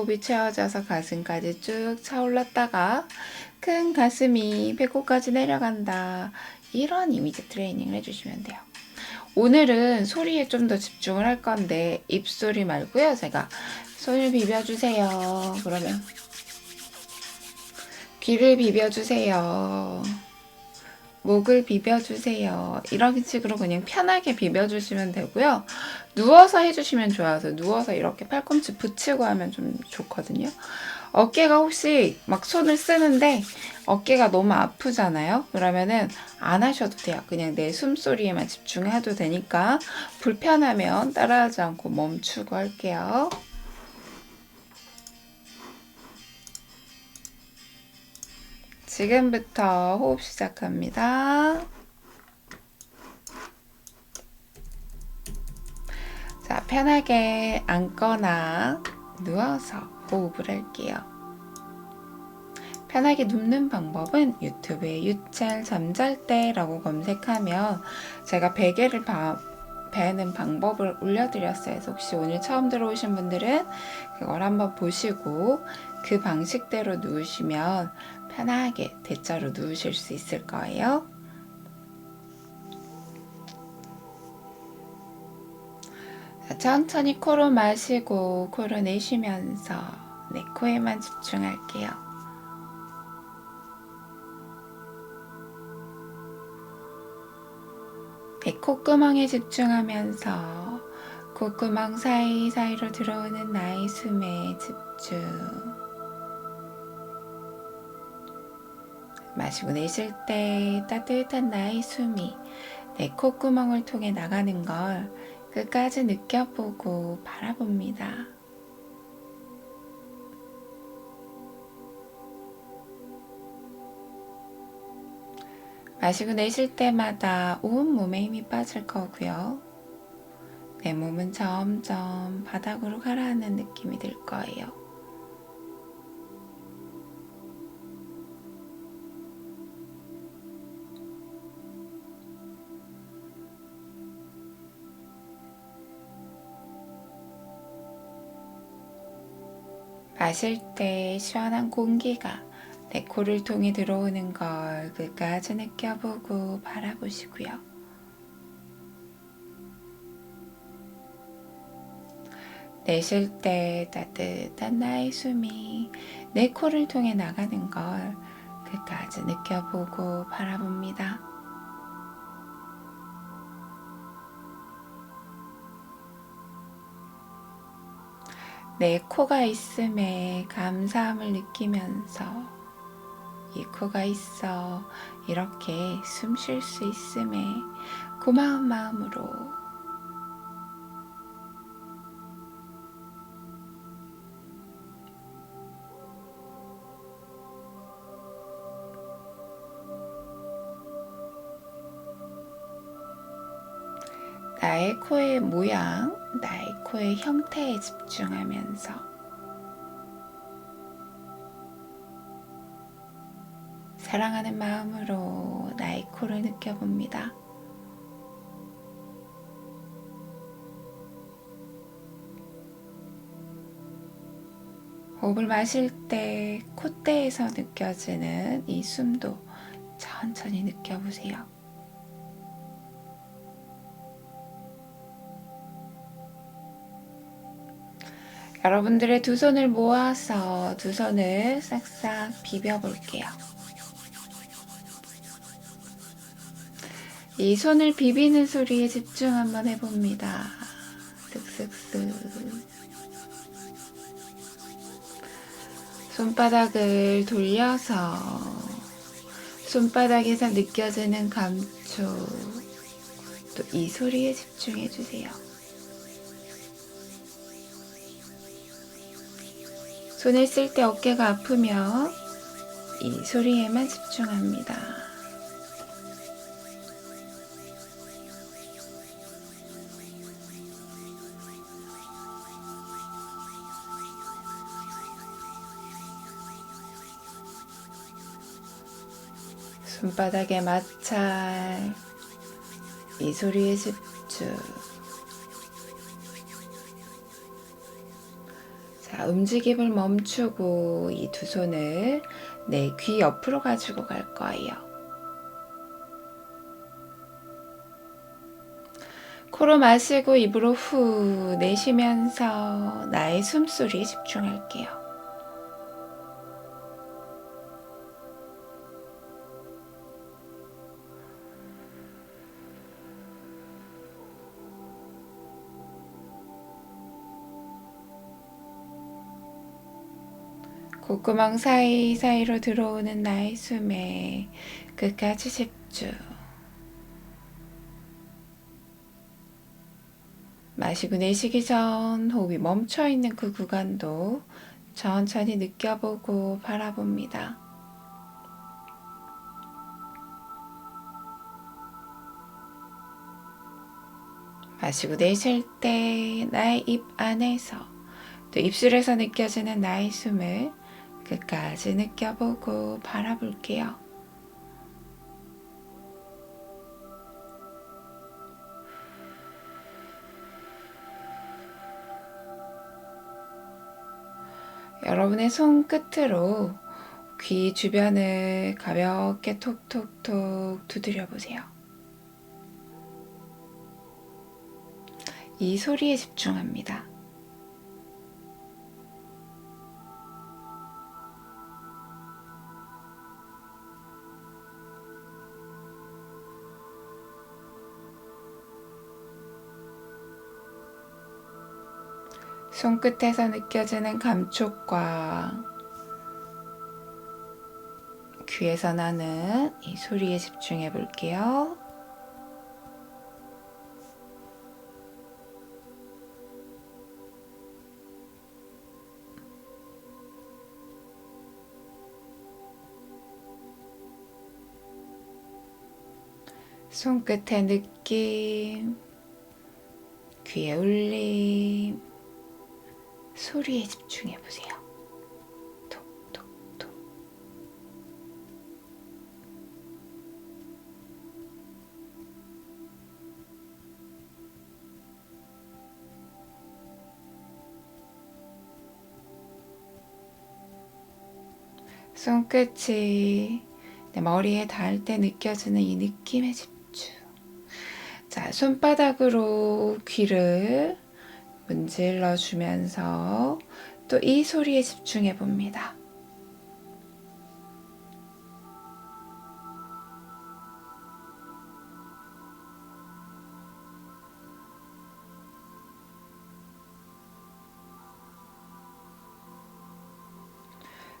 호흡이 채워져서 가슴까지 쭉 차올랐다가 큰 가슴이 배꼽까지 내려간다. 이런 이미지 트레이닝을 해주시면 돼요. 오늘은 소리에 좀 더 집중을 할 건데 입소리 말고요. 제가 손을 비벼주세요. 그러면 귀를 비벼주세요. 목을 비벼주세요. 이런 식으로 그냥 편하게 비벼주시면 되고요. 누워서 해주시면 좋아서 누워서 이렇게 팔꿈치 붙이고 하면 좀 좋거든요. 어깨가 혹시 막 손을 쓰는데 어깨가 너무 아프잖아요. 그러면은 안 하셔도 돼요. 그냥 내 숨소리에만 집중해도 되니까 불편하면 따라하지 않고 멈추고 할게요. 지금부터 호흡 시작합니다. 자, 편하게 앉거나 누워서 호흡을 할게요. 편하게 눕는 방법은 유튜브에 유찰 잠잘 때라고 검색하면 제가 베개를 바, 베는 방법을 올려드렸어요. 그래서 혹시 오늘 처음 들어오신 분들은 그걸 한번 보시고 그 방식대로 누우시면 편하게 대자로 누우실 수 있을 거예요. 자, 천천히 코로 마시고 코로 내쉬면서 내 코에만 집중할게요. 내 콧구멍에 집중하면서 콧구멍 사이사이로 들어오는 나의 숨에 집중. 마시고 내쉴 때 따뜻한 나의 숨이 내 콧구멍을 통해 나가는 걸 끝까지 느껴보고 바라봅니다. 마시고 내쉴 때마다 온 몸에 힘이 빠질 거고요. 내 몸은 점점 바닥으로 가라앉는 느낌이 들 거예요. 마실 때 시원한 공기가 내 코를 통해 들어오는 걸 끝까지 느껴보고 바라보시고요. 내쉴 때 따뜻한 나의 숨이 내 코를 통해 나가는 걸 끝까지 느껴보고 바라봅니다. 내 코가 있음에 감사함을 느끼면서 이 코가 있어 이렇게 숨 쉴 수 있음에 고마운 마음으로 나의 코의 모양, 나의 코의 형태에 집중하면서 사랑하는 마음으로 나의 코를 느껴봅니다. 호흡을 마실 때 콧대에서 느껴지는 이 숨도 천천히 느껴보세요. 여러분들의 두 손을 모아서 두 손을 싹싹 비벼 볼게요. 이 손을 비비는 소리에 집중 한번 해봅니다. 쓱쓱쓱. 손바닥을 돌려서 손바닥에서 느껴지는 감촉 또 이 소리에 집중해 주세요. 손을 쓸 때 어깨가 아프면 이 소리에만 집중합니다. 손바닥에 마찰 이 소리에 집중 자 움직임을 멈추고 이 두 손을 내 귀 옆으로 가지고 갈 거예요. 코로 마시고 입으로 후 내쉬면서 나의 숨소리에 집중할게요. 콧구멍 사이사이로 들어오는 나의 숨에 끝까지 집중. 마시고 내쉬기 전 호흡이 멈춰 있는 그 구간도 천천히 느껴보고 바라봅니다. 마시고 내쉴 때 나의 입 안에서 또 입술에서 느껴지는 나의 숨을 끝까지 느껴보고 바라볼게요. 여러분의 손끝으로 귀 주변을 가볍게 톡톡톡 두드려 보세요. 이 소리에 집중합니다. 손끝에서 느껴지는 감촉과 귀에서 나는 이 소리에 집중해 볼게요. 손끝의 느낌, 귀의 울림, 소리에 집중해 보세요. 손끝이 내 머리에 닿을 때 느껴지는 이 느낌에 집중. 자, 손바닥으로 귀를 문질러 주면서 또 이 소리에 집중해 봅니다.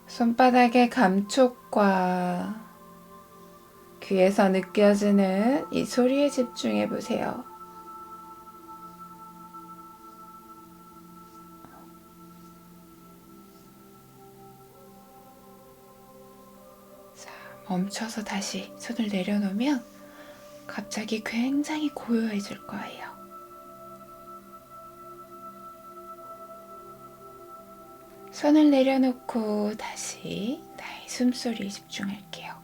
손바닥의 감촉과 귀에서 느껴지는 이 소리에 집중해 보세요. 멈춰서 다시 손을 내려놓으면 갑자기 굉장히 고요해질 거예요. 손을 내려놓고 다시 나의 숨소리에 집중할게요.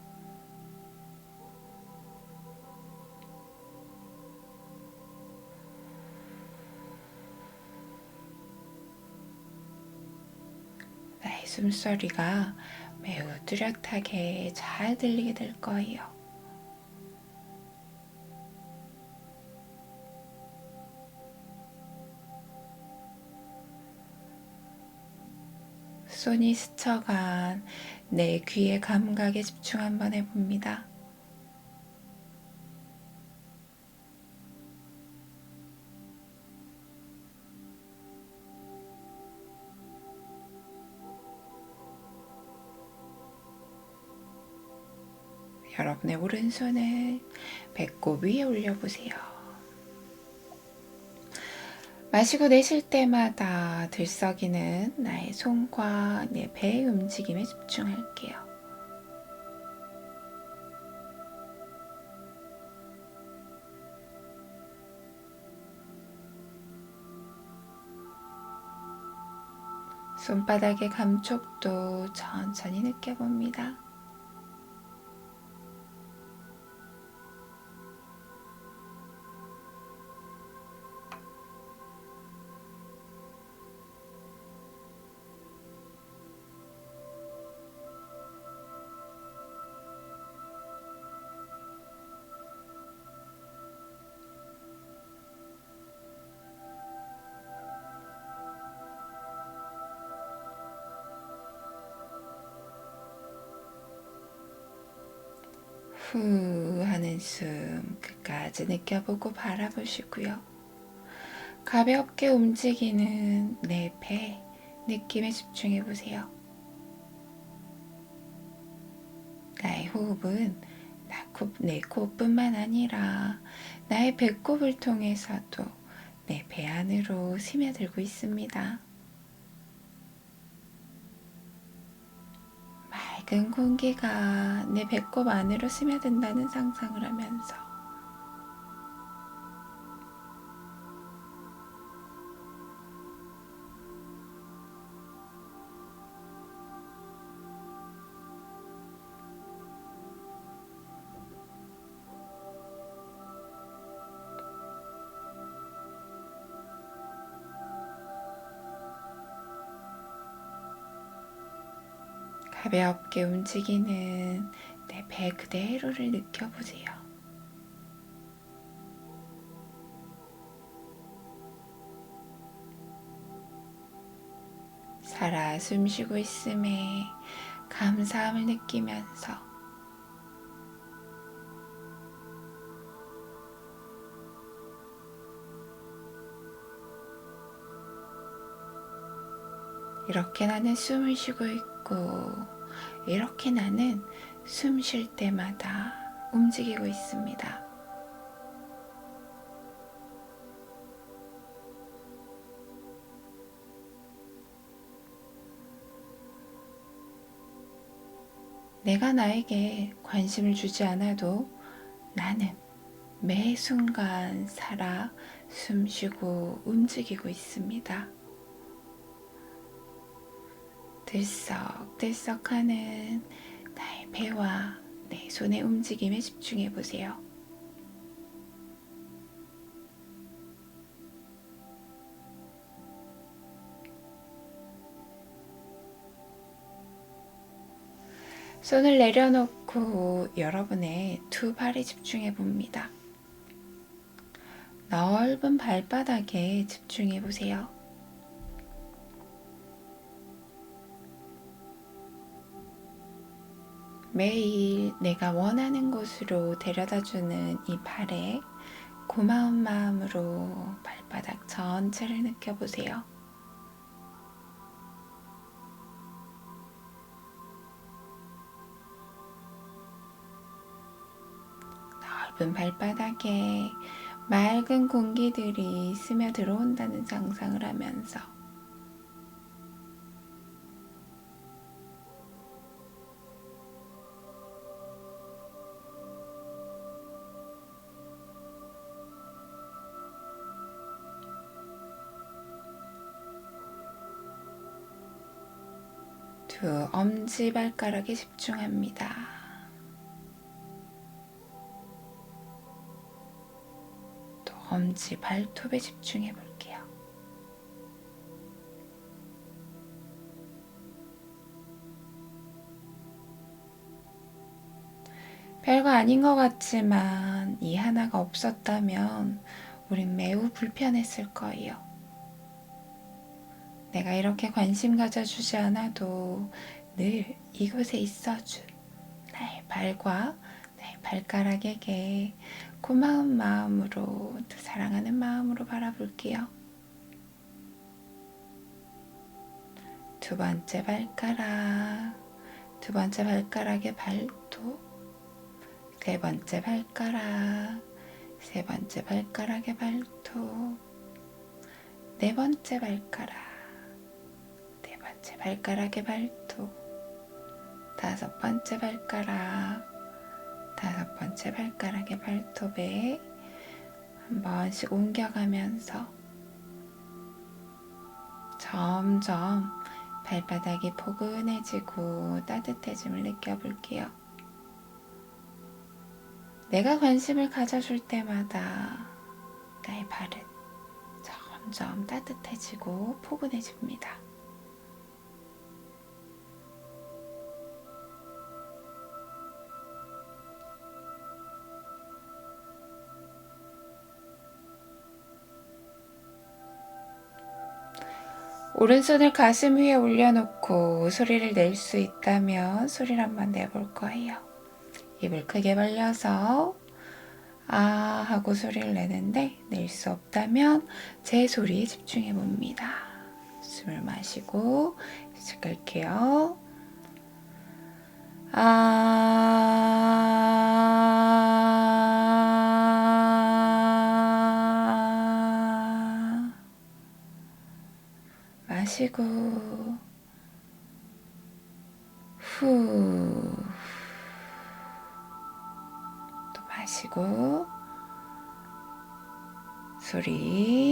나의 숨소리가 매우 뚜렷하게 잘 들리게 될 거예요. 손이 스쳐간 내 귀의 감각에 집중 한번 해봅니다. 여러분의 오른손을 배꼽 위에 올려보세요. 마시고 내쉴 때마다 들썩이는 나의 손과 내 배의 움직임에 집중할게요. 손바닥의 감촉도 천천히 느껴봅니다. 후 하는 숨 끝까지 느껴보고 바라보시고요. 가볍게 움직이는 내 배 느낌에 집중해 보세요. 나의 호흡은 내 코뿐만 아니라 나의 배꼽을 통해서도 내 배 안으로 스며들고 있습니다. 맑은 공기가 내 배꼽 안으로 스며든다는 상상을 하면서 가볍게 움직이는 내 배 그대로를 느껴보세요. 살아 숨 쉬고 있음에 감사함을 느끼면서 이렇게 나는 숨을 쉬고 있고 이렇게 나는 숨 쉴 때마다 움직이고 있습니다. 내가 나에게 관심을 주지 않아도 나는 매 순간 살아 숨 쉬고 움직이고 있습니다. 들썩들썩하는 나의 배와 내 손의 움직임에 집중해 보세요. 손을 내려놓고 여러분의 두 발에 집중해 봅니다. 넓은 발바닥에 집중해 보세요. 매일 내가 원하는 곳으로 데려다 주는 이 발에 고마운 마음으로 발바닥 전체를 느껴보세요. 넓은 발바닥에 맑은 공기들이 스며 들어온다는 상상을 하면서 엄지 발가락에 집중합니다. 또 엄지 발톱에 집중해 볼게요. 별거 아닌 것 같지만 이 하나가 없었다면 우린 매우 불편했을 거예요. 내가 이렇게 관심 가져주지 않아도 늘 이곳에 있어준 나의 발과 나의 발가락에게 고마운 마음으로 또 사랑하는 마음으로 바라볼게요. 두 번째 발가락, 두 번째 발가락의 발톱, 세 번째 발가락, 세 번째 발가락의 발톱, 네 번째 발가락, 네 번째 발가락의 발톱, 다섯 번째 발가락, 다섯 번째 발가락의 발톱에 한 번씩 옮겨가면서 점점 발바닥이 포근해지고 따뜻해짐을 느껴볼게요. 내가 관심을 가져줄 때마다 나의 발은 점점 따뜻해지고 포근해집니다. 오른손을 가슴 위에 올려놓고 소리를 낼 수 있다면 소리를 한번 내볼 거예요. 입을 크게 벌려서 아 하고 소리를 내는데 낼 수 없다면 제 소리에 집중해 봅니다. 숨을 마시고 끌게요. 아 마시고 후 또 마시고 소리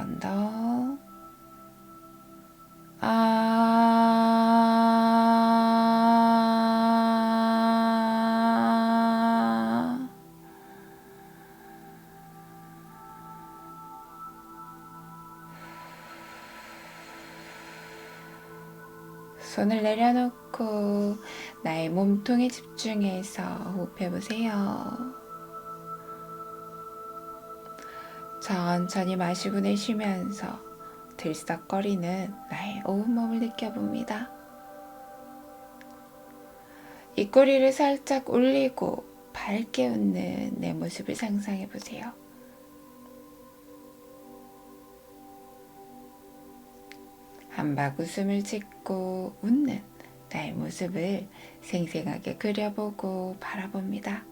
번 더. 아. 손을 내려놓고 나의 몸통에 집중해서 호흡해 보세요. 천천히 마시고 내쉬면서 들썩거리는 나의 온몸을 느껴봅니다. 입꼬리를 살짝 올리고 밝게 웃는 내 모습을 상상해 보세요. 한박 웃음을 짓고 웃는 나의 모습을 생생하게 그려보고 바라봅니다.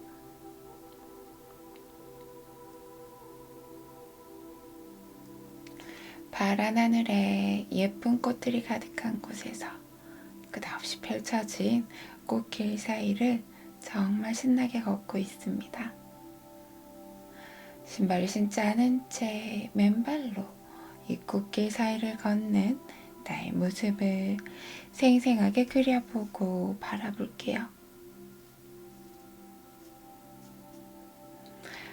파란 하늘에 예쁜 꽃들이 가득한 곳에서 끝없이 펼쳐진 꽃길 사이를 정말 신나게 걷고 있습니다. 신발을 신지 않은 채 맨발로 이 꽃길 사이를 걷는 나의 모습을 생생하게 그려보고 바라볼게요.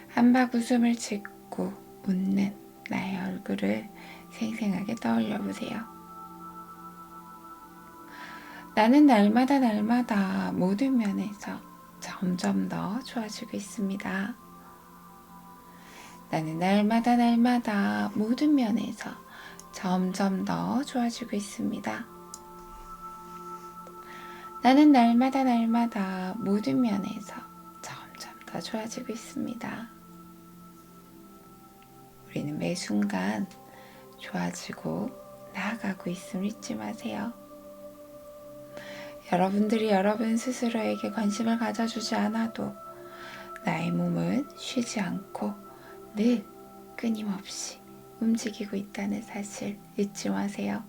한박 웃음을 짓고 웃는 나의 얼굴을 생생하게 떠올려 보세요. 나는 날마다 날마다 모든 면에서 점점 더 좋아지고 있습니다. 나는 날마다 날마다 모든 면에서 점점 더 좋아지고 있습니다. 나는 날마다 날마다 모든 면에서 점점 더 좋아지고 있습니다. 우리는 매 순간 좋아지고 나아가고 있음을 잊지 마세요. 여러분들이 여러분 스스로에게 관심을 가져주지 않아도 나의 몸은 쉬지 않고 늘 끊임없이 움직이고 있다는 사실 잊지 마세요.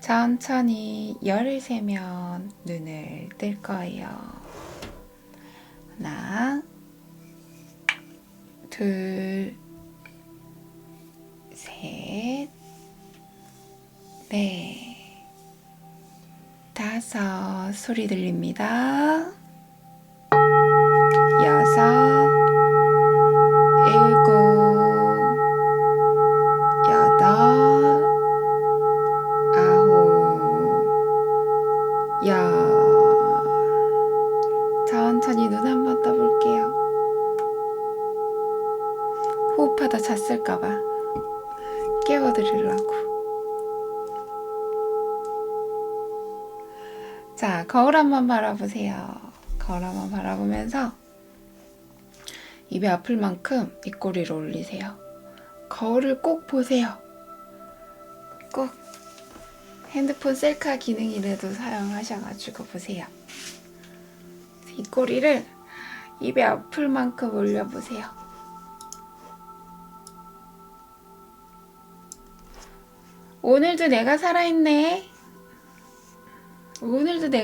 천천히 열을 세면 눈을 뜰 거예요. 하나, 둘, 넷, 다섯 소리 들립니다. 여섯, 일곱, 여덟, 아홉, 열. 천천히 눈 한 번 떠볼게요. 호흡하다 잤을까봐 깨워드리려고. 자, 거울 한번 바라보세요. 거울 한번 바라보면서 입이 아플 만큼 입꼬리를 올리세요. 거울을 꼭 보세요. 꼭 핸드폰 셀카 기능이라도 사용하셔가지고 보세요. 입꼬리를 입에 아플 만큼 올려보세요. 오늘도 내가 살아있네. 오늘도 내가